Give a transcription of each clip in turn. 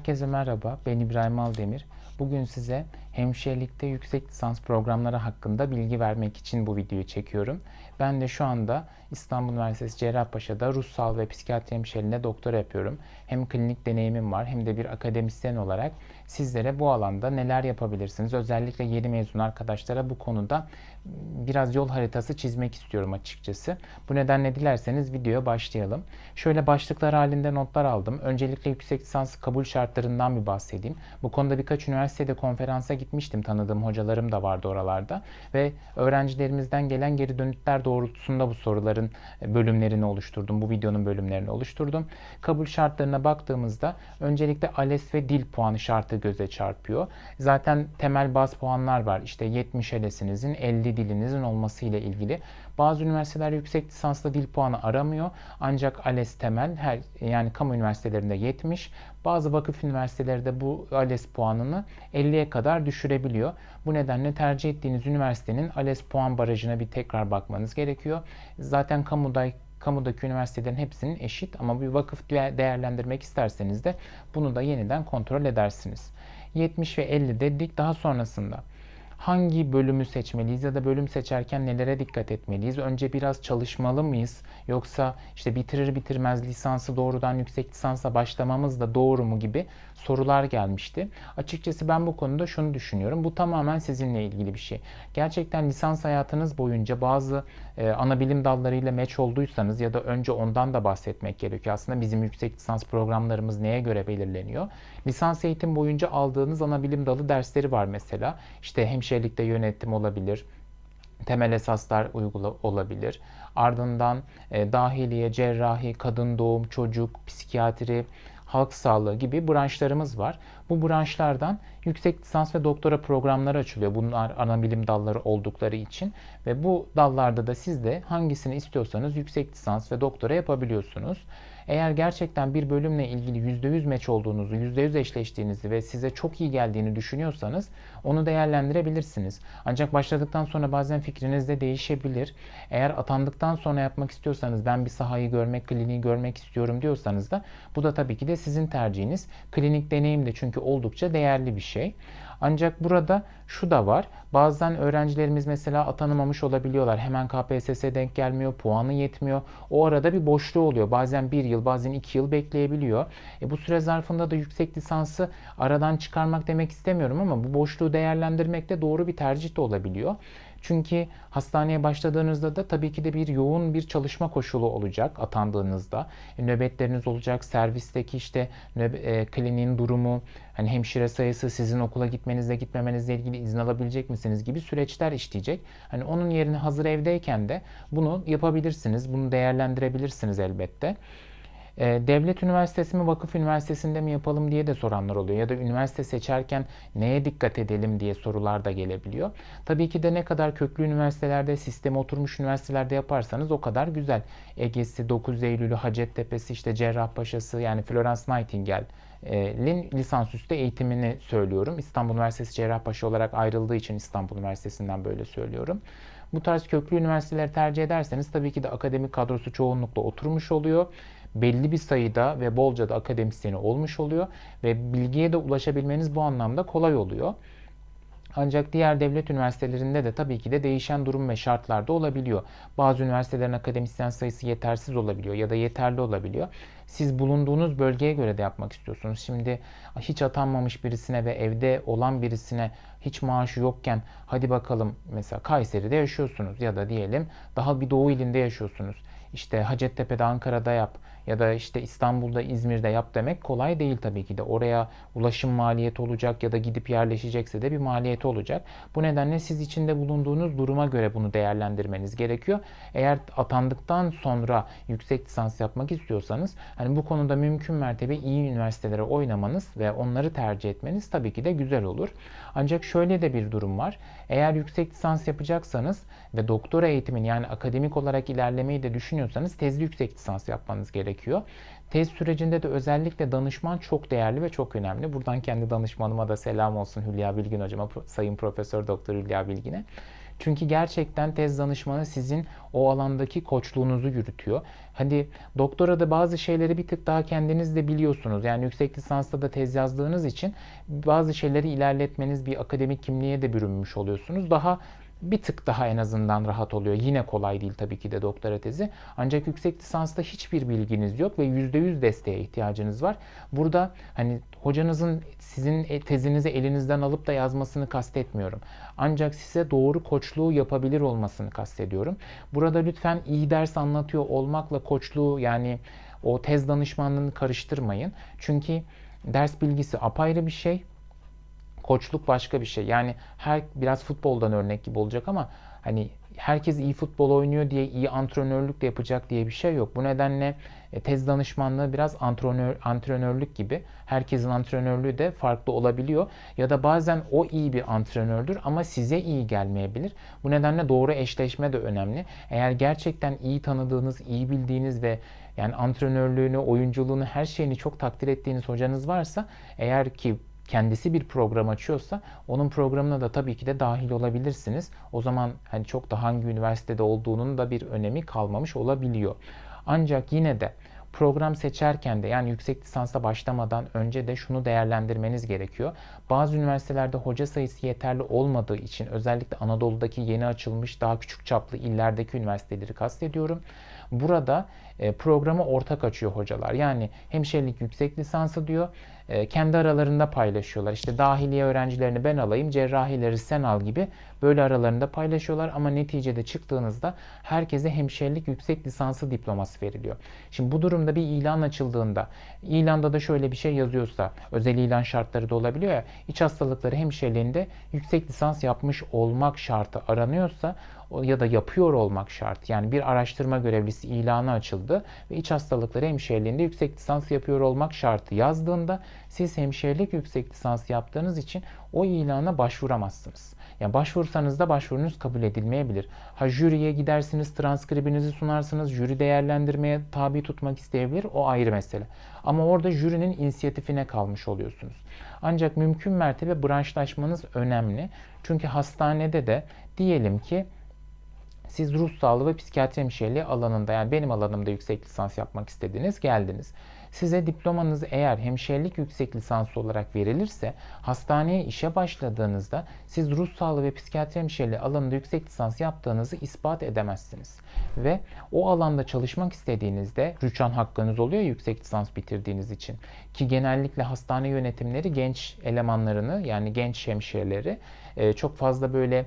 Herkese merhaba, ben İbrahim Aldemir. Bugün size hemşirelikte yüksek lisans programları hakkında bilgi vermek için bu videoyu çekiyorum. Ben de şu anda İstanbul Üniversitesi Cerrahpaşa'da ruhsal ve psikiyatri hemşireliğinde doktora yapıyorum. Hem klinik deneyimim var hem de bir akademisyen olarak sizlere bu alanda neler yapabilirsiniz? Özellikle yeni mezun arkadaşlara bu konuda biraz yol haritası çizmek istiyorum açıkçası. Bu nedenle dilerseniz videoya başlayalım. Şöyle başlıklar halinde notlar aldım. Öncelikle yüksek lisans kabul şartlarından bir bahsedeyim. Bu konuda birkaç üniversitede konferansa gitmiştim. Tanıdığım hocalarım da vardı oralarda. Ve öğrencilerimizden gelen geri dönütler doğrultusunda bu soruların bölümlerini oluşturdum. Bu videonun bölümlerini oluşturdum. Kabul şartlarına baktığımızda öncelikle ALES ve dil puanı şartı göze çarpıyor. Zaten temel baz puanlar var. İşte 70 ALES'inizin 50 dilinizin olması ile ilgili. Bazı üniversiteler yüksek lisanslı dil puanı aramıyor. Ancak ALES temel her yani kamu üniversitelerinde 70. Bazı vakıf üniversiteleri de bu ALES puanını 50'ye kadar düşürebiliyor. Bu nedenle tercih ettiğiniz üniversitenin ALES puan barajına bir tekrar bakmanız gerekiyor. Zaten kamuda kamudaki üniversitelerin hepsinin eşit ama bir vakıf değerlendirmek isterseniz de bunu da yeniden kontrol edersiniz. 70 ve 50 dedik daha sonrasında hangi bölümü seçmeliyiz ya da bölüm seçerken nelere dikkat etmeliyiz? Önce biraz çalışmalı mıyız? Yoksa işte bitirir bitirmez lisansı doğrudan yüksek lisansa başlamamız da doğru mu gibi sorular gelmişti. Açıkçası ben bu konuda şunu düşünüyorum. Bu tamamen sizinle ilgili bir şey. Gerçekten lisans hayatınız boyunca bazı e, ana bilim dallarıyla meç olduysanız ya da önce ondan da bahsetmek gerekiyor. Aslında bizim yüksek lisans programlarımız neye göre belirleniyor? Lisans eğitim boyunca aldığınız ana bilim dalı dersleri var mesela. İşte hemşirelikte yönetim olabilir, temel esaslar uygula olabilir. Ardından e, dahiliye, cerrahi, kadın doğum, çocuk, psikiyatri, halk sağlığı gibi branşlarımız var. Bu branşlardan yüksek lisans ve doktora programları açılıyor. Bunlar ana bilim dalları oldukları için ve bu dallarda da siz de hangisini istiyorsanız yüksek lisans ve doktora yapabiliyorsunuz. Eğer gerçekten bir bölümle ilgili %100 meç olduğunuzu, %100 eşleştiğinizi ve size çok iyi geldiğini düşünüyorsanız onu değerlendirebilirsiniz. Ancak başladıktan sonra bazen fikriniz de değişebilir. Eğer atandıktan sonra yapmak istiyorsanız ben bir sahayı görmek, kliniği görmek istiyorum diyorsanız da bu da tabii ki de sizin tercihiniz. Klinik deneyim de çünkü oldukça değerli bir şey. Ancak burada şu da var. Bazen öğrencilerimiz mesela atanamamış olabiliyorlar. Hemen KPSS'ye denk gelmiyor, puanı yetmiyor. O arada bir boşluğu oluyor. Bazen bir yıl, bazen iki yıl bekleyebiliyor. E bu süre zarfında da yüksek lisansı aradan çıkarmak demek istemiyorum ama bu boşluğu değerlendirmek de doğru bir tercih de olabiliyor. Çünkü hastaneye başladığınızda da tabii ki de bir yoğun bir çalışma koşulu olacak atandığınızda. E, nöbetleriniz olacak, servisteki işte e, kliniğin durumu, hani hemşire sayısı, sizin okula gitmenizle gitmemenizle ilgili izin alabilecek misiniz gibi süreçler işleyecek. Hani onun yerine hazır evdeyken de bunu yapabilirsiniz, bunu değerlendirebilirsiniz elbette. Ee, devlet üniversitesi mi vakıf üniversitesinde mi yapalım diye de soranlar oluyor. Ya da üniversite seçerken neye dikkat edelim diye sorular da gelebiliyor. Tabii ki de ne kadar köklü üniversitelerde, sisteme oturmuş üniversitelerde yaparsanız o kadar güzel. Ege'si, 9 Eylül'ü, Hacettepe'si, işte Cerrahpaşa'sı yani Florence Nightingale'in lisansüstü eğitimini söylüyorum. İstanbul Üniversitesi Cerrahpaşa olarak ayrıldığı için İstanbul Üniversitesi'nden böyle söylüyorum. Bu tarz köklü üniversiteleri tercih ederseniz tabii ki de akademik kadrosu çoğunlukla oturmuş oluyor belli bir sayıda ve bolca da akademisyeni olmuş oluyor ve bilgiye de ulaşabilmeniz bu anlamda kolay oluyor. Ancak diğer devlet üniversitelerinde de tabii ki de değişen durum ve şartlarda olabiliyor. Bazı üniversitelerin akademisyen sayısı yetersiz olabiliyor ya da yeterli olabiliyor. Siz bulunduğunuz bölgeye göre de yapmak istiyorsunuz. Şimdi hiç atanmamış birisine ve evde olan birisine hiç maaşı yokken hadi bakalım mesela Kayseri'de yaşıyorsunuz ya da diyelim daha bir doğu ilinde yaşıyorsunuz. İşte Hacettepe'de Ankara'da yap ya da işte İstanbul'da, İzmir'de yap demek kolay değil tabii ki de. Oraya ulaşım maliyeti olacak ya da gidip yerleşecekse de bir maliyeti olacak. Bu nedenle siz içinde bulunduğunuz duruma göre bunu değerlendirmeniz gerekiyor. Eğer atandıktan sonra yüksek lisans yapmak istiyorsanız hani bu konuda mümkün mertebe iyi üniversitelere oynamanız ve onları tercih etmeniz tabii ki de güzel olur. Ancak şöyle de bir durum var. Eğer yüksek lisans yapacaksanız ve doktora eğitimini yani akademik olarak ilerlemeyi de düşünüyorsanız tezli yüksek lisans yapmanız gerekiyor. Tez sürecinde de özellikle danışman çok değerli ve çok önemli. Buradan kendi danışmanıma da selam olsun Hülya Bilgin hocama, Sayın Profesör Doktor Hülya Bilgin'e. Çünkü gerçekten tez danışmanı sizin o alandaki koçluğunuzu yürütüyor. Hadi doktora da bazı şeyleri bir tık daha kendiniz de biliyorsunuz. Yani yüksek lisansta da tez yazdığınız için bazı şeyleri ilerletmeniz bir akademik kimliğe de bürünmüş oluyorsunuz. Daha bir tık daha en azından rahat oluyor. Yine kolay değil tabii ki de doktora tezi. Ancak yüksek lisansta hiçbir bilginiz yok ve %100 desteğe ihtiyacınız var. Burada hani hocanızın sizin e, tezinizi elinizden alıp da yazmasını kastetmiyorum. Ancak size doğru koçluğu yapabilir olmasını kastediyorum. Burada lütfen iyi ders anlatıyor olmakla koçluğu yani o tez danışmanlığını karıştırmayın. Çünkü ders bilgisi apayrı bir şey koçluk başka bir şey. Yani her biraz futboldan örnek gibi olacak ama hani herkes iyi futbol oynuyor diye iyi antrenörlük de yapacak diye bir şey yok. Bu nedenle e, tez danışmanlığı biraz antrenör, antrenörlük gibi. Herkesin antrenörlüğü de farklı olabiliyor. Ya da bazen o iyi bir antrenördür ama size iyi gelmeyebilir. Bu nedenle doğru eşleşme de önemli. Eğer gerçekten iyi tanıdığınız, iyi bildiğiniz ve yani antrenörlüğünü, oyunculuğunu, her şeyini çok takdir ettiğiniz hocanız varsa eğer ki kendisi bir program açıyorsa onun programına da tabii ki de dahil olabilirsiniz. O zaman hani çok da hangi üniversitede olduğunun da bir önemi kalmamış olabiliyor. Ancak yine de program seçerken de yani yüksek lisansa başlamadan önce de şunu değerlendirmeniz gerekiyor. Bazı üniversitelerde hoca sayısı yeterli olmadığı için özellikle Anadolu'daki yeni açılmış daha küçük çaplı illerdeki üniversiteleri kastediyorum. Burada e, programı ortak açıyor hocalar. Yani hemşirelik yüksek lisansı diyor. E, kendi aralarında paylaşıyorlar. İşte dahiliye öğrencilerini ben alayım, cerrahileri sen al gibi böyle aralarında paylaşıyorlar. Ama neticede çıktığınızda herkese hemşirelik yüksek lisansı diploması veriliyor. Şimdi bu durumda bir ilan açıldığında, ilanda da şöyle bir şey yazıyorsa, özel ilan şartları da olabiliyor ya, iç hastalıkları hemşireliğinde yüksek lisans yapmış olmak şartı aranıyorsa ya da yapıyor olmak şart. Yani bir araştırma görevlisi ilanı açıldı ve iç hastalıkları hemşireliğinde yüksek lisans yapıyor olmak şartı yazdığında siz hemşirelik yüksek lisans yaptığınız için o ilana başvuramazsınız. Yani başvursanız da başvurunuz kabul edilmeyebilir. Ha jüriye gidersiniz, transkribinizi sunarsınız, jüri değerlendirmeye tabi tutmak isteyebilir. O ayrı mesele. Ama orada jürinin inisiyatifine kalmış oluyorsunuz. Ancak mümkün mertebe branşlaşmanız önemli. Çünkü hastanede de diyelim ki siz ruh sağlığı ve psikiyatri hemşireliği alanında yani benim alanımda yüksek lisans yapmak istediniz, geldiniz. Size diplomanız eğer hemşirelik yüksek lisansı olarak verilirse hastaneye işe başladığınızda siz ruh sağlığı ve psikiyatri hemşireliği alanında yüksek lisans yaptığınızı ispat edemezsiniz. Ve o alanda çalışmak istediğinizde rüçhan hakkınız oluyor yüksek lisans bitirdiğiniz için. Ki genellikle hastane yönetimleri genç elemanlarını yani genç hemşireleri çok fazla böyle e,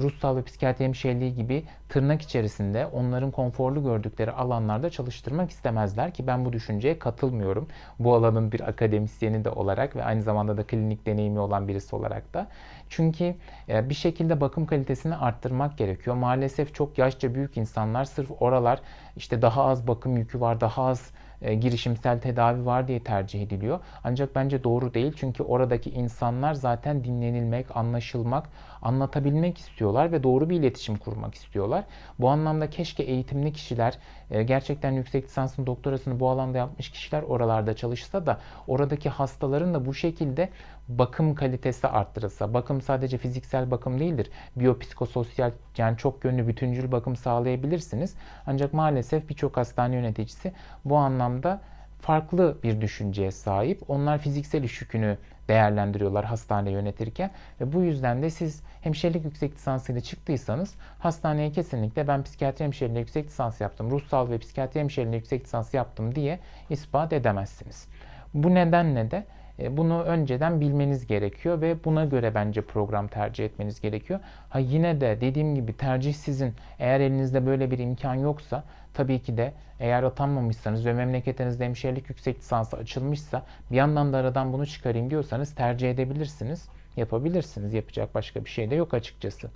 ruhsal ve psikiyatri hemşireliği gibi tırnak içerisinde onların konforlu gördükleri alanlarda çalıştırmak istemezler ki ben bu düşünceye katılmıyorum. Bu alanın bir akademisyeni de olarak ve aynı zamanda da klinik deneyimi olan birisi olarak da. Çünkü e, bir şekilde bakım kalitesini arttırmak gerekiyor. Maalesef çok yaşça büyük insanlar sırf oralar işte daha az bakım yükü var, daha az e, girişimsel tedavi var diye tercih ediliyor. Ancak bence doğru değil çünkü oradaki insanlar zaten dinlenilmek, anlaşılmak, anlatabilmek istiyorlar ve doğru bir iletişim kurmak istiyorlar. Bu anlamda keşke eğitimli kişiler, e, gerçekten yüksek lisansını, doktorasını bu alanda yapmış kişiler oralarda çalışsa da oradaki hastaların da bu şekilde bakım kalitesi arttırılsa, bakım sadece fiziksel bakım değildir. Biyopsikososyal yani çok yönlü bütüncül bakım sağlayabilirsiniz. Ancak maalesef birçok hastane yöneticisi bu anlamda farklı bir düşünceye sahip. Onlar fiziksel iş yükünü değerlendiriyorlar hastane yönetirken ve bu yüzden de siz hemşirelik yüksek lisansıyla çıktıysanız hastaneye kesinlikle ben psikiyatri hemşireliği yüksek lisans yaptım, ruhsal ve psikiyatri hemşireliği yüksek lisans yaptım diye ispat edemezsiniz. Bu nedenle de bunu önceden bilmeniz gerekiyor ve buna göre bence program tercih etmeniz gerekiyor. Ha yine de dediğim gibi tercih sizin. Eğer elinizde böyle bir imkan yoksa tabii ki de eğer atanmamışsanız ve memleketinizde hemşirelik yüksek lisansı açılmışsa bir yandan da aradan bunu çıkarayım diyorsanız tercih edebilirsiniz. Yapabilirsiniz. Yapacak başka bir şey de yok açıkçası.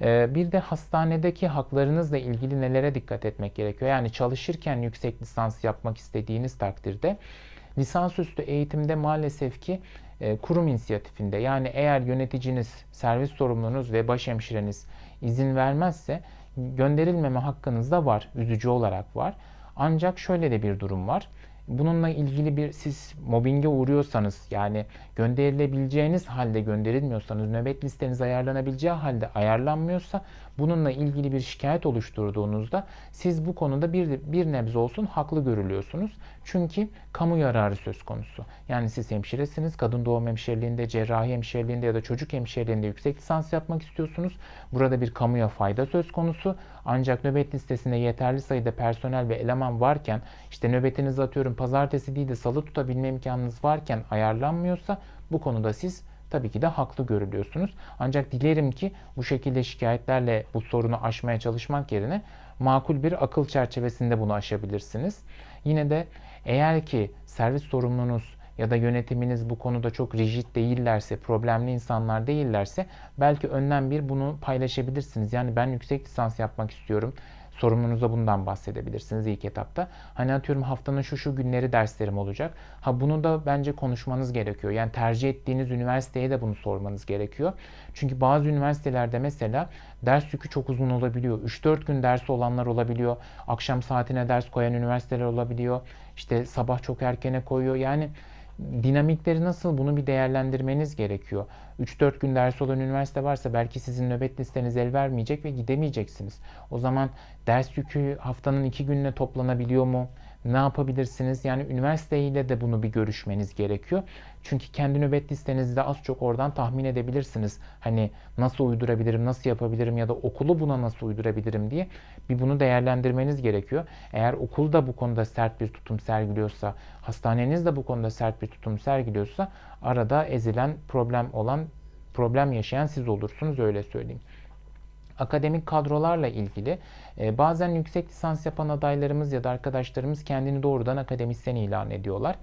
E, bir de hastanedeki haklarınızla ilgili nelere dikkat etmek gerekiyor? Yani çalışırken yüksek lisans yapmak istediğiniz takdirde Lisansüstü eğitimde maalesef ki e, kurum inisiyatifinde yani eğer yöneticiniz, servis sorumlunuz ve başhemşireniz izin vermezse gönderilmeme hakkınız da var. Üzücü olarak var. Ancak şöyle de bir durum var. Bununla ilgili bir siz mobbinge uğruyorsanız yani gönderilebileceğiniz halde gönderilmiyorsanız nöbet listeniz ayarlanabileceği halde ayarlanmıyorsa bununla ilgili bir şikayet oluşturduğunuzda siz bu konuda bir, bir nebze olsun haklı görülüyorsunuz. Çünkü kamu yararı söz konusu. Yani siz hemşiresiniz, kadın doğum hemşireliğinde, cerrahi hemşireliğinde ya da çocuk hemşireliğinde yüksek lisans yapmak istiyorsunuz. Burada bir kamuya fayda söz konusu. Ancak nöbet listesinde yeterli sayıda personel ve eleman varken işte nöbetinizi atıyorum pazartesi değil de salı tutabilme imkanınız varken ayarlanmıyorsa bu konuda siz tabii ki de haklı görülüyorsunuz. Ancak dilerim ki bu şekilde şikayetlerle bu sorunu aşmaya çalışmak yerine makul bir akıl çerçevesinde bunu aşabilirsiniz. Yine de eğer ki servis sorumlunuz ya da yönetiminiz bu konuda çok rigid değillerse, problemli insanlar değillerse belki önden bir bunu paylaşabilirsiniz. Yani ben yüksek lisans yapmak istiyorum. Sorumlunuza bundan bahsedebilirsiniz ilk etapta. Hani atıyorum haftanın şu şu günleri derslerim olacak. Ha bunu da bence konuşmanız gerekiyor. Yani tercih ettiğiniz üniversiteye de bunu sormanız gerekiyor. Çünkü bazı üniversitelerde mesela ders yükü çok uzun olabiliyor. 3-4 gün dersi olanlar olabiliyor. Akşam saatine ders koyan üniversiteler olabiliyor. İşte sabah çok erkene koyuyor. Yani dinamikleri nasıl bunu bir değerlendirmeniz gerekiyor. 3-4 gün ders olan üniversite varsa belki sizin nöbet listeniz el vermeyecek ve gidemeyeceksiniz. O zaman ders yükü haftanın 2 gününe toplanabiliyor mu? ne yapabilirsiniz? Yani üniversiteyle de bunu bir görüşmeniz gerekiyor. Çünkü kendi nöbet listenizde az çok oradan tahmin edebilirsiniz. Hani nasıl uydurabilirim, nasıl yapabilirim ya da okulu buna nasıl uydurabilirim diye bir bunu değerlendirmeniz gerekiyor. Eğer okul da bu konuda sert bir tutum sergiliyorsa, hastaneniz de bu konuda sert bir tutum sergiliyorsa arada ezilen problem olan, problem yaşayan siz olursunuz öyle söyleyeyim akademik kadrolarla ilgili e, bazen yüksek lisans yapan adaylarımız ya da arkadaşlarımız kendini doğrudan akademisyen ilan ediyorlar.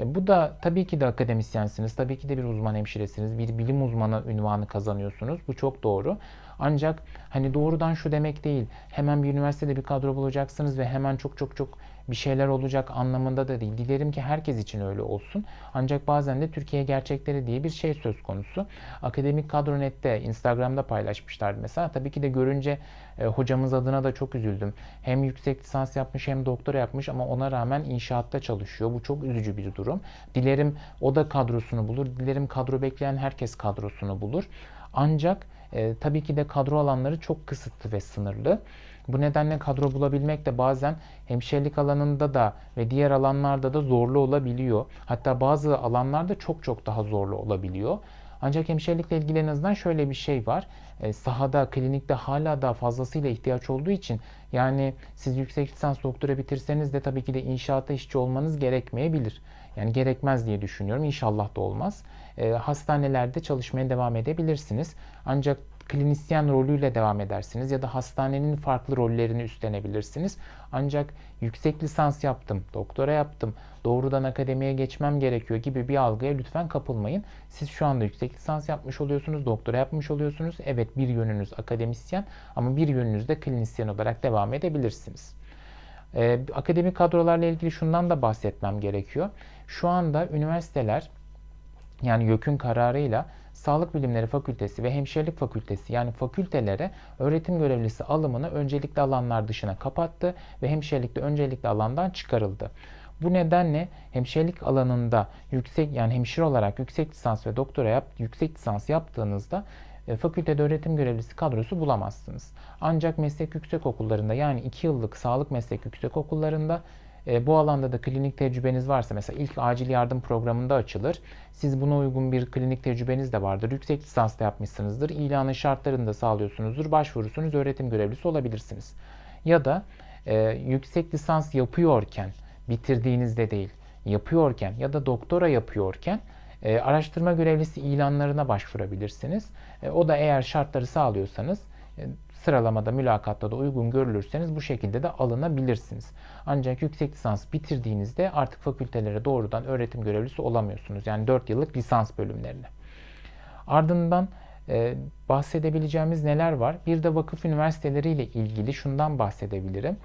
E, bu da tabii ki de akademisyensiniz, tabii ki de bir uzman hemşiresiniz, bir bilim uzmanı ünvanı kazanıyorsunuz. Bu çok doğru. Ancak hani doğrudan şu demek değil. Hemen bir üniversitede bir kadro bulacaksınız ve hemen çok çok çok bir şeyler olacak anlamında da değil. Dilerim ki herkes için öyle olsun. Ancak bazen de Türkiye gerçekleri diye bir şey söz konusu. Akademik Kadronet'te Instagram'da paylaşmışlardı mesela. Tabii ki de görünce e, hocamız adına da çok üzüldüm. Hem yüksek lisans yapmış hem doktora yapmış ama ona rağmen inşaatta çalışıyor. Bu çok üzücü bir durum. Dilerim o da kadrosunu bulur. Dilerim kadro bekleyen herkes kadrosunu bulur. Ancak e, tabii ki de kadro alanları çok kısıtlı ve sınırlı. Bu nedenle kadro bulabilmek de bazen hemşirelik alanında da ve diğer alanlarda da zorlu olabiliyor. Hatta bazı alanlarda çok çok daha zorlu olabiliyor. Ancak hemşirelikle ilgili en azından şöyle bir şey var. E, sahada, klinikte hala daha fazlasıyla ihtiyaç olduğu için yani siz yüksek lisans doktora bitirseniz de tabii ki de inşaatta işçi olmanız gerekmeyebilir. Yani gerekmez diye düşünüyorum. İnşallah da olmaz. E, hastanelerde çalışmaya devam edebilirsiniz. Ancak klinisyen rolüyle devam edersiniz ya da hastanenin farklı rollerini üstlenebilirsiniz. Ancak yüksek lisans yaptım, doktora yaptım, doğrudan akademiye geçmem gerekiyor gibi bir algıya lütfen kapılmayın. Siz şu anda yüksek lisans yapmış oluyorsunuz, doktora yapmış oluyorsunuz. Evet bir yönünüz akademisyen ama bir yönünüz de klinisyen olarak devam edebilirsiniz. Ee, akademik kadrolarla ilgili şundan da bahsetmem gerekiyor. Şu anda üniversiteler yani YÖK'ün kararıyla Sağlık Bilimleri Fakültesi ve Hemşirelik Fakültesi yani fakültelere öğretim görevlisi alımını öncelikli alanlar dışına kapattı ve hemşirelikte öncelikli alandan çıkarıldı. Bu nedenle hemşirelik alanında yüksek yani hemşire olarak yüksek lisans ve doktora yap, yüksek lisans yaptığınızda e, fakültede öğretim görevlisi kadrosu bulamazsınız. Ancak meslek yüksek okullarında yani 2 yıllık sağlık meslek yüksek okullarında e, bu alanda da klinik tecrübeniz varsa mesela ilk acil yardım programında açılır. Siz buna uygun bir klinik tecrübeniz de vardır. Yüksek lisans da yapmışsınızdır. İlanın şartlarını da sağlıyorsunuzdur. Başvurursunuz öğretim görevlisi olabilirsiniz. Ya da e, yüksek lisans yapıyorken bitirdiğinizde değil yapıyorken ya da doktora yapıyorken e, araştırma görevlisi ilanlarına başvurabilirsiniz. E, o da eğer şartları sağlıyorsanız e, sıralamada, mülakatta da uygun görülürseniz bu şekilde de alınabilirsiniz. Ancak yüksek lisans bitirdiğinizde artık fakültelere doğrudan öğretim görevlisi olamıyorsunuz. Yani 4 yıllık lisans bölümlerine. Ardından e, bahsedebileceğimiz neler var? Bir de vakıf üniversiteleri ile ilgili şundan bahsedebilirim.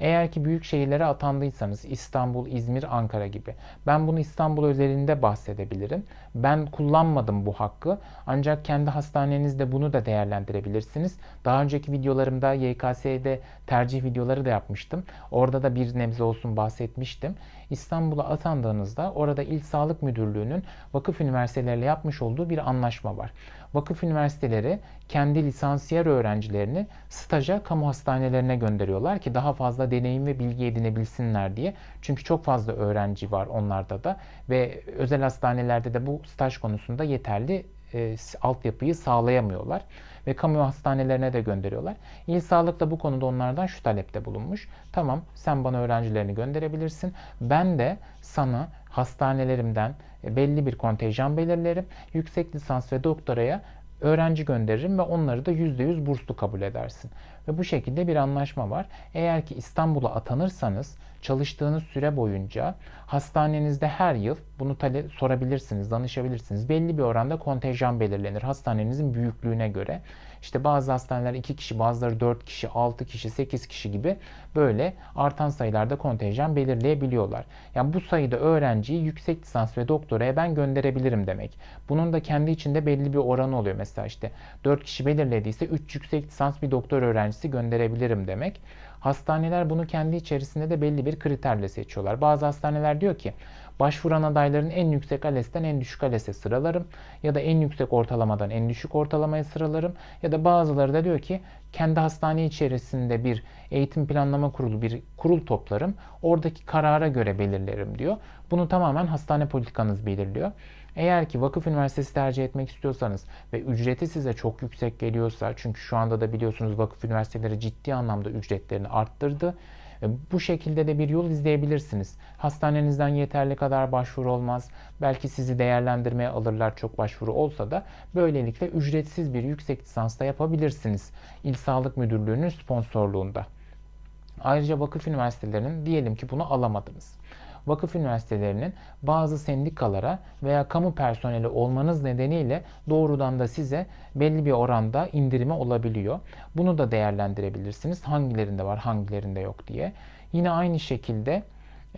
Eğer ki büyük şehirlere atandıysanız İstanbul, İzmir, Ankara gibi. Ben bunu İstanbul özelinde bahsedebilirim. Ben kullanmadım bu hakkı. Ancak kendi hastanenizde bunu da değerlendirebilirsiniz. Daha önceki videolarımda YKS'de tercih videoları da yapmıştım. Orada da bir nebze olsun bahsetmiştim. İstanbul'a atandığınızda orada İl Sağlık Müdürlüğü'nün vakıf üniversiteleriyle yapmış olduğu bir anlaşma var. Vakıf üniversiteleri kendi lisansiyer öğrencilerini staja kamu hastanelerine gönderiyorlar ki daha fazla deneyim ve bilgi edinebilsinler diye. Çünkü çok fazla öğrenci var onlarda da ve özel hastanelerde de bu staj konusunda yeterli e, altyapıyı sağlayamıyorlar ve kamu hastanelerine de gönderiyorlar. İl Sağlık da bu konuda onlardan şu talepte bulunmuş. Tamam sen bana öğrencilerini gönderebilirsin. Ben de sana hastanelerimden e, belli bir kontenjan belirlerim. Yüksek lisans ve doktoraya öğrenci gönderirim ve onları da %100 burslu kabul edersin. Ve bu şekilde bir anlaşma var. Eğer ki İstanbul'a atanırsanız çalıştığınız süre boyunca hastanenizde her yıl bunu tale sorabilirsiniz, danışabilirsiniz. Belli bir oranda kontenjan belirlenir hastanenizin büyüklüğüne göre. İşte bazı hastaneler 2 kişi, bazıları 4 kişi, 6 kişi, 8 kişi gibi böyle artan sayılarda kontenjan belirleyebiliyorlar. Yani bu sayıda öğrenciyi yüksek lisans ve doktoraya ben gönderebilirim demek. Bunun da kendi içinde belli bir oranı oluyor. Mesela işte 4 kişi belirlediyse 3 yüksek lisans bir doktor öğrencisi gönderebilirim demek. Hastaneler bunu kendi içerisinde de belli bir kriterle seçiyorlar. Bazı hastaneler diyor ki başvuran adayların en yüksek ALES'ten en düşük ALES'e sıralarım ya da en yüksek ortalamadan en düşük ortalamaya sıralarım ya da bazıları da diyor ki kendi hastane içerisinde bir eğitim planlama kurulu bir kurul toplarım. Oradaki karara göre belirlerim diyor. Bunu tamamen hastane politikanız belirliyor. Eğer ki vakıf üniversitesi tercih etmek istiyorsanız ve ücreti size çok yüksek geliyorsa çünkü şu anda da biliyorsunuz vakıf üniversiteleri ciddi anlamda ücretlerini arttırdı. E, bu şekilde de bir yol izleyebilirsiniz. Hastanenizden yeterli kadar başvuru olmaz. Belki sizi değerlendirmeye alırlar çok başvuru olsa da böylelikle ücretsiz bir yüksek lisans da yapabilirsiniz. İl Sağlık Müdürlüğü'nün sponsorluğunda. Ayrıca vakıf üniversitelerinin diyelim ki bunu alamadınız vakıf üniversitelerinin bazı sendikalara veya kamu personeli olmanız nedeniyle doğrudan da size belli bir oranda indirimi olabiliyor. Bunu da değerlendirebilirsiniz. Hangilerinde var, hangilerinde yok diye. Yine aynı şekilde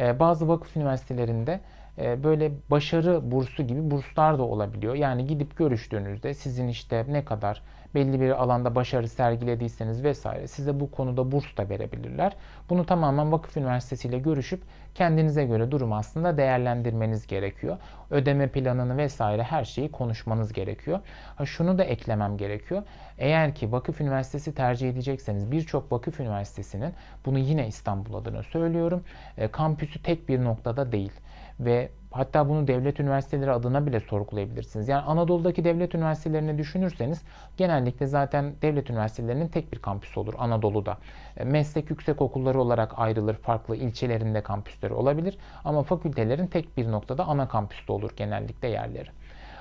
e, bazı vakıf üniversitelerinde e, böyle başarı bursu gibi burslar da olabiliyor. Yani gidip görüştüğünüzde sizin işte ne kadar belli bir alanda başarı sergilediyseniz vesaire size bu konuda burs da verebilirler. Bunu tamamen vakıf üniversitesiyle görüşüp kendinize göre durum aslında değerlendirmeniz gerekiyor. Ödeme planını vesaire her şeyi konuşmanız gerekiyor. Ha, şunu da eklemem gerekiyor. Eğer ki vakıf üniversitesi tercih edecekseniz birçok vakıf üniversitesinin bunu yine İstanbul adına söylüyorum. E, kampüsü tek bir noktada değil ve hatta bunu devlet üniversiteleri adına bile sorgulayabilirsiniz. Yani Anadolu'daki devlet üniversitelerini düşünürseniz genellikle zaten devlet üniversitelerinin tek bir kampüsü olur Anadolu'da. E, meslek yüksek okulları olarak ayrılır, farklı ilçelerinde kampüsleri olabilir ama fakültelerin tek bir noktada ana kampüste olur genellikle yerleri.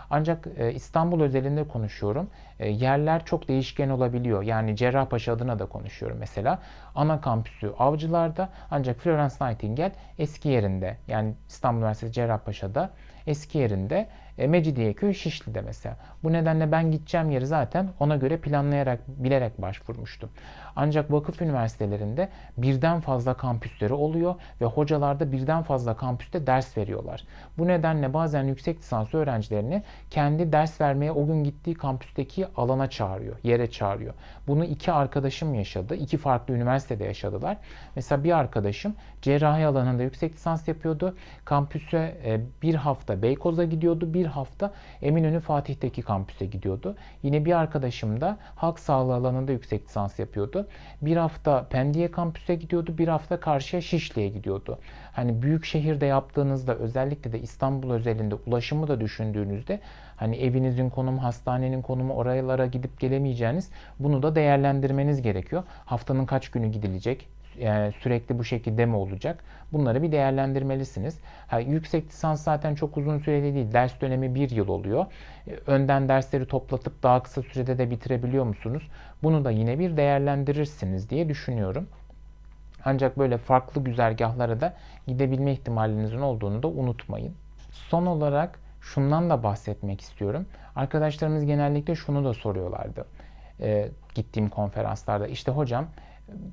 Ancak e, İstanbul özelinde konuşuyorum. E, yerler çok değişken olabiliyor. Yani Cerrahpaşa adına da konuşuyorum mesela. Ana kampüsü Avcılar'da ancak Florence Nightingale eski yerinde yani İstanbul Üniversitesi Cerrahpaşa'da eski yerinde e, Mecidiyeköy Şişli'de mesela. Bu nedenle ben gideceğim yeri zaten ona göre planlayarak, bilerek başvurmuştum. Ancak vakıf üniversitelerinde birden fazla kampüsleri oluyor ve hocalar da birden fazla kampüste ders veriyorlar. Bu nedenle bazen yüksek lisans öğrencilerini kendi ders vermeye o gün gittiği kampüsteki alana çağırıyor, yere çağırıyor. Bunu iki arkadaşım yaşadı. iki farklı üniversitede yaşadılar. Mesela bir arkadaşım cerrahi alanında yüksek lisans yapıyordu. Kampüse e, bir hafta Beykoz'a gidiyordu, bir hafta Eminönü Fatih'teki kampüse gidiyordu. Yine bir arkadaşım da halk sağlığı alanında yüksek lisans yapıyordu. Bir hafta Pendiye kampüse gidiyordu, bir hafta karşıya Şişli'ye gidiyordu. Hani büyük şehirde yaptığınızda özellikle de İstanbul özelinde ulaşımı da düşündüğünüzde hani evinizin konumu, hastanenin konumu oralara gidip gelemeyeceğiniz bunu da değerlendirmeniz gerekiyor. Haftanın kaç günü gidilecek? Yani sürekli bu şekilde mi olacak? Bunları bir değerlendirmelisiniz. Ha, yüksek lisans zaten çok uzun süreli değil. Ders dönemi bir yıl oluyor. E, önden dersleri toplatıp daha kısa sürede de bitirebiliyor musunuz? Bunu da yine bir değerlendirirsiniz diye düşünüyorum. Ancak böyle farklı güzergahlara da gidebilme ihtimalinizin olduğunu da unutmayın. Son olarak şundan da bahsetmek istiyorum. Arkadaşlarımız genellikle şunu da soruyorlardı. E, gittiğim konferanslarda. İşte hocam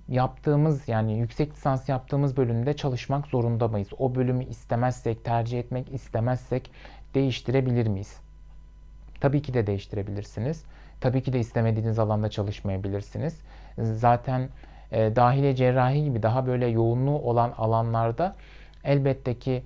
yaptığımız yani yüksek lisans yaptığımız bölümde çalışmak zorunda mıyız? O bölümü istemezsek, tercih etmek istemezsek değiştirebilir miyiz? Tabii ki de değiştirebilirsiniz. Tabii ki de istemediğiniz alanda çalışmayabilirsiniz. Zaten e, dahiliye cerrahi gibi daha böyle yoğunluğu olan alanlarda elbette ki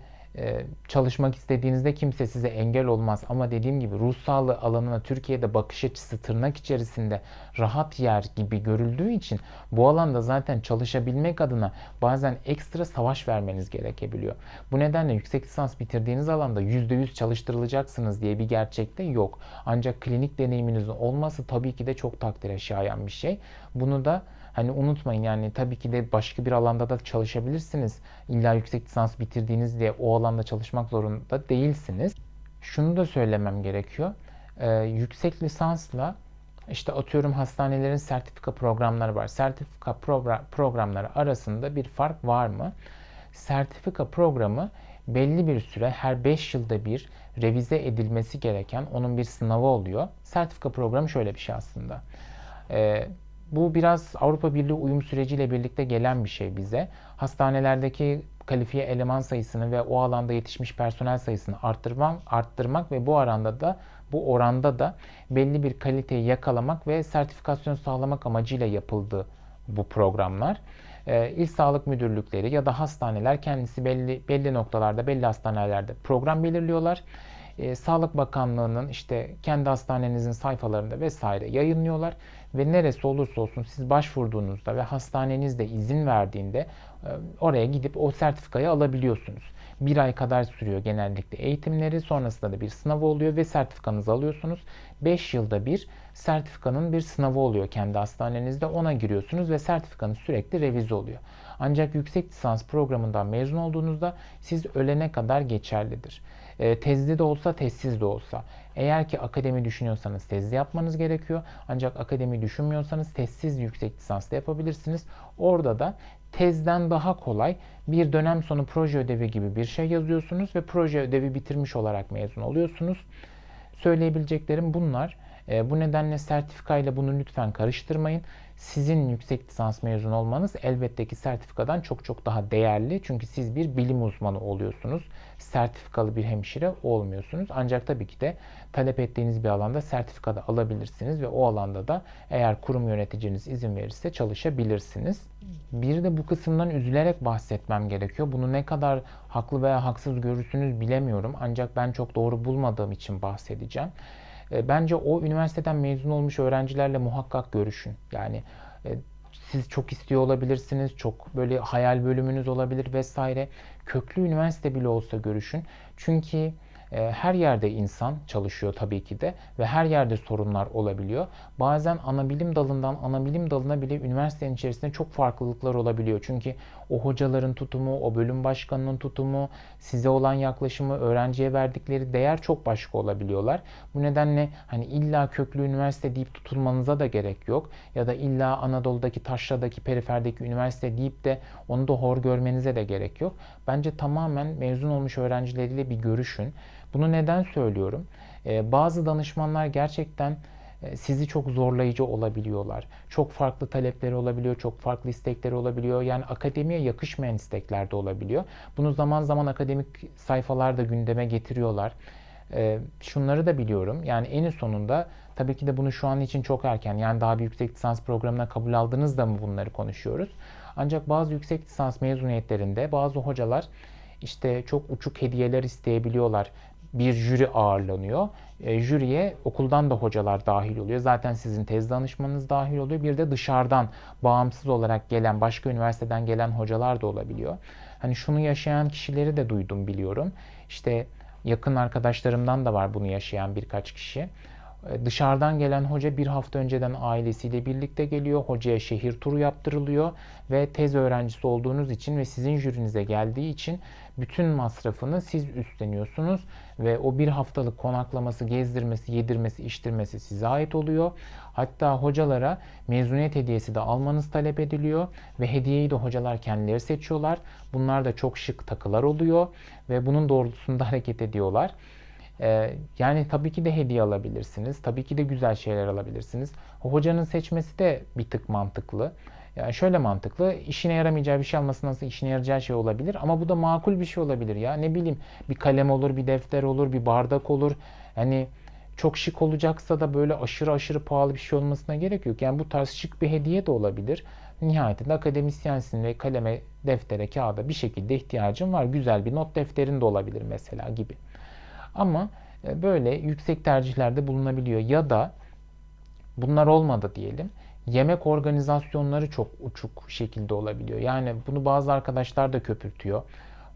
çalışmak istediğinizde kimse size engel olmaz. Ama dediğim gibi ruh sağlığı alanına Türkiye'de bakış açısı tırnak içerisinde rahat yer gibi görüldüğü için bu alanda zaten çalışabilmek adına bazen ekstra savaş vermeniz gerekebiliyor. Bu nedenle yüksek lisans bitirdiğiniz alanda %100 çalıştırılacaksınız diye bir gerçekte yok. Ancak klinik deneyiminizin olması tabii ki de çok takdire şayan bir şey. Bunu da Hani unutmayın yani tabii ki de başka bir alanda da çalışabilirsiniz. İlla yüksek lisans bitirdiğiniz diye o alanda çalışmak zorunda değilsiniz. Şunu da söylemem gerekiyor. Ee, yüksek lisansla işte atıyorum hastanelerin sertifika programları var. Sertifika program, programları arasında bir fark var mı? Sertifika programı belli bir süre her 5 yılda bir revize edilmesi gereken onun bir sınavı oluyor. Sertifika programı şöyle bir şey aslında. Ee, bu biraz Avrupa Birliği uyum süreciyle birlikte gelen bir şey bize. Hastanelerdeki kalifiye eleman sayısını ve o alanda yetişmiş personel sayısını arttırmak, arttırmak ve bu oranda da bu oranda da belli bir kaliteyi yakalamak ve sertifikasyon sağlamak amacıyla yapıldı bu programlar. Ee, İl Sağlık Müdürlükleri ya da hastaneler kendisi belli belli noktalarda, belli hastanelerde program belirliyorlar. Ee, Sağlık Bakanlığı'nın işte kendi hastanenizin sayfalarında vesaire yayınlıyorlar ve neresi olursa olsun siz başvurduğunuzda ve hastaneniz de izin verdiğinde e, oraya gidip o sertifikayı alabiliyorsunuz. Bir ay kadar sürüyor genellikle eğitimleri. Sonrasında da bir sınavı oluyor ve sertifikanızı alıyorsunuz. 5 yılda bir sertifikanın bir sınavı oluyor kendi hastanenizde. Ona giriyorsunuz ve sertifikanız sürekli revize oluyor. Ancak yüksek lisans programından mezun olduğunuzda siz ölene kadar geçerlidir. E, tezli de olsa, tezsiz de olsa. Eğer ki akademi düşünüyorsanız tezli yapmanız gerekiyor. Ancak akademi düşünmüyorsanız tezsiz yüksek lisans da yapabilirsiniz. Orada da tezden daha kolay bir dönem sonu proje ödevi gibi bir şey yazıyorsunuz ve proje ödevi bitirmiş olarak mezun oluyorsunuz. Söyleyebileceklerim bunlar. E, bu nedenle sertifikayla bunu lütfen karıştırmayın. Sizin yüksek lisans mezun olmanız elbette ki sertifikadan çok çok daha değerli. Çünkü siz bir bilim uzmanı oluyorsunuz. Sertifikalı bir hemşire olmuyorsunuz. Ancak tabii ki de talep ettiğiniz bir alanda sertifika da alabilirsiniz ve o alanda da eğer kurum yöneticiniz izin verirse çalışabilirsiniz. Bir de bu kısımdan üzülerek bahsetmem gerekiyor. Bunu ne kadar haklı veya haksız görürsünüz bilemiyorum. Ancak ben çok doğru bulmadığım için bahsedeceğim. E, bence o üniversiteden mezun olmuş öğrencilerle muhakkak görüşün. Yani e, siz çok istiyor olabilirsiniz, çok böyle hayal bölümünüz olabilir vesaire. Köklü üniversite bile olsa görüşün. Çünkü e, her yerde insan çalışıyor tabii ki de ve her yerde sorunlar olabiliyor. Bazen ana bilim dalından ana bilim dalına bile üniversitenin içerisinde çok farklılıklar olabiliyor. Çünkü o hocaların tutumu, o bölüm başkanının tutumu, size olan yaklaşımı, öğrenciye verdikleri değer çok başka olabiliyorlar. Bu nedenle hani illa köklü üniversite deyip tutulmanıza da gerek yok. Ya da illa Anadolu'daki, Taşra'daki, periferdeki üniversite deyip de onu da hor görmenize de gerek yok. Bence tamamen mezun olmuş öğrencileriyle bir görüşün. Bunu neden söylüyorum? Ee, bazı danışmanlar gerçekten e, sizi çok zorlayıcı olabiliyorlar. Çok farklı talepleri olabiliyor, çok farklı istekleri olabiliyor. Yani akademiye yakışmayan istekler de olabiliyor. Bunu zaman zaman akademik sayfalarda gündeme getiriyorlar. Ee, şunları da biliyorum. Yani en sonunda tabii ki de bunu şu an için çok erken. Yani daha bir yüksek lisans programına kabul aldığınızda mı bunları konuşuyoruz? Ancak bazı yüksek lisans mezuniyetlerinde bazı hocalar işte çok uçuk hediyeler isteyebiliyorlar bir jüri ağırlanıyor. E, jüriye okuldan da hocalar dahil oluyor. Zaten sizin tez danışmanınız dahil oluyor. Bir de dışarıdan bağımsız olarak gelen, başka üniversiteden gelen hocalar da olabiliyor. Hani şunu yaşayan kişileri de duydum biliyorum. İşte yakın arkadaşlarımdan da var bunu yaşayan birkaç kişi. E, dışarıdan gelen hoca bir hafta önceden ailesiyle birlikte geliyor. Hocaya şehir turu yaptırılıyor ve tez öğrencisi olduğunuz için ve sizin jürinize geldiği için bütün masrafını siz üstleniyorsunuz ve o bir haftalık konaklaması, gezdirmesi, yedirmesi, içtirmesi size ait oluyor. Hatta hocalara mezuniyet hediyesi de almanız talep ediliyor ve hediyeyi de hocalar kendileri seçiyorlar. Bunlar da çok şık takılar oluyor ve bunun doğrultusunda hareket ediyorlar. Ee, yani tabii ki de hediye alabilirsiniz. Tabii ki de güzel şeyler alabilirsiniz. O hocanın seçmesi de bir tık mantıklı. Ya şöyle mantıklı, işine yaramayacağı bir şey alması nasıl işine yarayacağı şey olabilir ama bu da makul bir şey olabilir ya. Ne bileyim bir kalem olur, bir defter olur, bir bardak olur. Yani çok şık olacaksa da böyle aşırı aşırı pahalı bir şey olmasına gerek yok. Yani bu tarz şık bir hediye de olabilir. Nihayetinde akademisyensin ve kaleme, deftere, kağıda bir şekilde ihtiyacın var. Güzel bir not defterin de olabilir mesela gibi. Ama e, böyle yüksek tercihlerde bulunabiliyor. Ya da bunlar olmadı diyelim. Yemek organizasyonları çok uçuk şekilde olabiliyor. Yani bunu bazı arkadaşlar da köpürtüyor.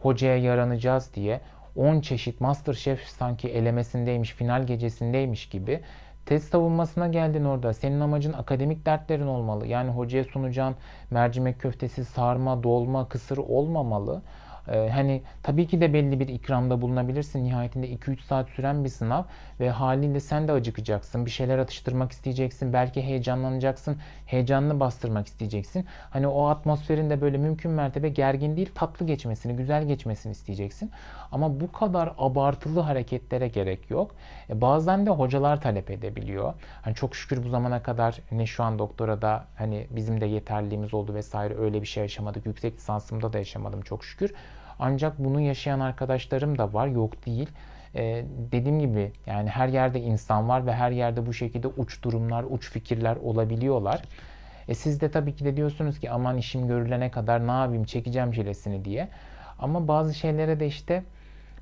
Hocaya yaranacağız diye 10 çeşit Masterchef sanki elemesindeymiş, final gecesindeymiş gibi test savunmasına geldin orada. Senin amacın akademik dertlerin olmalı. Yani hocaya sunacağın mercimek köftesi, sarma, dolma, kısır olmamalı. Ee, hani tabii ki de belli bir ikramda bulunabilirsin. Nihayetinde 2-3 saat süren bir sınav ve haliyle sen de acıkacaksın. Bir şeyler atıştırmak isteyeceksin. Belki heyecanlanacaksın. Heyecanını bastırmak isteyeceksin. Hani o atmosferin de böyle mümkün mertebe gergin değil, tatlı geçmesini, güzel geçmesini isteyeceksin. Ama bu kadar abartılı hareketlere gerek yok. E, bazen de hocalar talep edebiliyor. Hani çok şükür bu zamana kadar ne şu an doktora da hani bizim de yeterliliğimiz oldu vesaire öyle bir şey yaşamadık. Yüksek lisansımda da yaşamadım çok şükür. Ancak bunu yaşayan arkadaşlarım da var, yok değil. Ee, dediğim gibi yani her yerde insan var ve her yerde bu şekilde uç durumlar, uç fikirler olabiliyorlar. E siz de tabii ki de diyorsunuz ki aman işim görülene kadar ne yapayım çekeceğim çilesini diye. Ama bazı şeylere de işte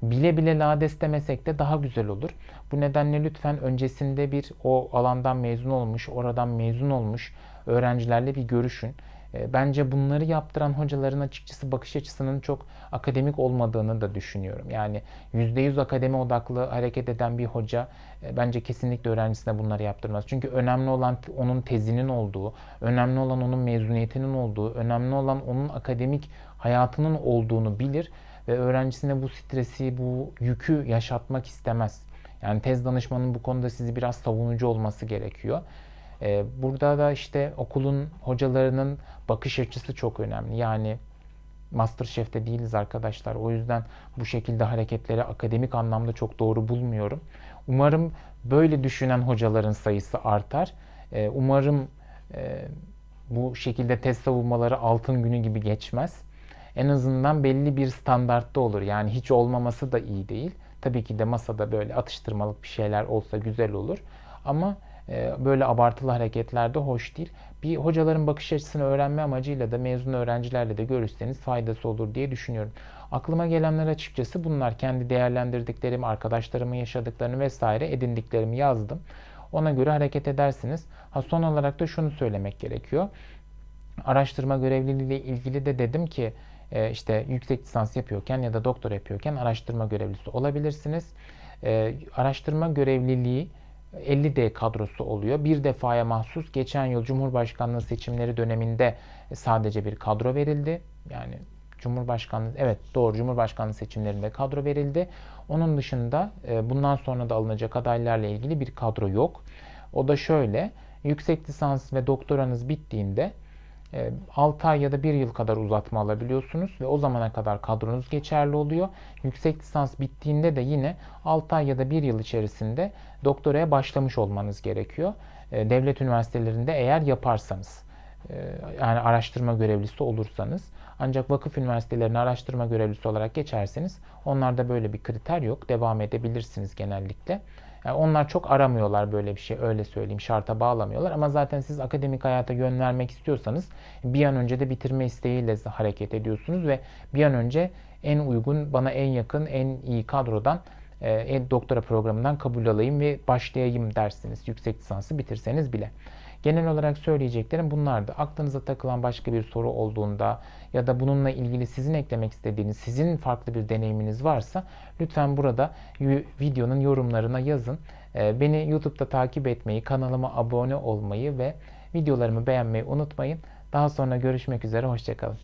bile bile lades demesek de daha güzel olur. Bu nedenle lütfen öncesinde bir o alandan mezun olmuş, oradan mezun olmuş öğrencilerle bir görüşün. E, bence bunları yaptıran hocaların açıkçası bakış açısının çok akademik olmadığını da düşünüyorum. Yani %100 akademi odaklı hareket eden bir hoca e, bence kesinlikle öğrencisine bunları yaptırmaz. Çünkü önemli olan onun tezinin olduğu, önemli olan onun mezuniyetinin olduğu, önemli olan onun akademik hayatının olduğunu bilir ve öğrencisine bu stresi, bu yükü yaşatmak istemez. Yani tez danışmanının bu konuda sizi biraz savunucu olması gerekiyor. Ee, burada da işte okulun hocalarının bakış açısı çok önemli. Yani Masterchef'te değiliz arkadaşlar. O yüzden bu şekilde hareketleri akademik anlamda çok doğru bulmuyorum. Umarım böyle düşünen hocaların sayısı artar. Ee, umarım e, bu şekilde test savunmaları altın günü gibi geçmez. En azından belli bir standartta olur. Yani hiç olmaması da iyi değil. Tabii ki de masada böyle atıştırmalık bir şeyler olsa güzel olur. Ama böyle abartılı hareketler de hoş değil. Bir hocaların bakış açısını öğrenme amacıyla da mezun öğrencilerle de görüşseniz faydası olur diye düşünüyorum. Aklıma gelenler açıkçası bunlar. Kendi değerlendirdiklerim, arkadaşlarımın yaşadıklarını vesaire edindiklerimi yazdım. Ona göre hareket edersiniz. Ha, son olarak da şunu söylemek gerekiyor. Araştırma görevliliği ile ilgili de dedim ki e, işte yüksek lisans yapıyorken ya da doktor yapıyorken araştırma görevlisi olabilirsiniz. E, araştırma görevliliği 50D kadrosu oluyor. Bir defaya mahsus geçen yıl Cumhurbaşkanlığı seçimleri döneminde sadece bir kadro verildi. Yani Cumhurbaşkanlığı evet doğru Cumhurbaşkanlığı seçimlerinde kadro verildi. Onun dışında e, bundan sonra da alınacak adaylarla ilgili bir kadro yok. O da şöyle yüksek lisans ve doktoranız bittiğinde 6 ee, ay ya da 1 yıl kadar uzatma alabiliyorsunuz ve o zamana kadar kadronuz geçerli oluyor. Yüksek lisans bittiğinde de yine 6 ay ya da 1 yıl içerisinde doktoraya başlamış olmanız gerekiyor. Ee, devlet üniversitelerinde eğer yaparsanız ee, yani araştırma görevlisi olursanız ancak vakıf üniversitelerine araştırma görevlisi olarak geçerseniz onlarda böyle bir kriter yok. Devam edebilirsiniz genellikle. Yani onlar çok aramıyorlar böyle bir şey öyle söyleyeyim şarta bağlamıyorlar ama zaten siz akademik hayata yön vermek istiyorsanız bir an önce de bitirme isteğiyle hareket ediyorsunuz ve bir an önce en uygun bana en yakın en iyi kadrodan e, doktora programından kabul alayım ve başlayayım dersiniz yüksek lisansı bitirseniz bile. Genel olarak söyleyeceklerim bunlardı. Aklınıza takılan başka bir soru olduğunda ya da bununla ilgili sizin eklemek istediğiniz, sizin farklı bir deneyiminiz varsa lütfen burada videonun yorumlarına yazın. Ee, beni YouTube'da takip etmeyi, kanalıma abone olmayı ve videolarımı beğenmeyi unutmayın. Daha sonra görüşmek üzere, hoşçakalın.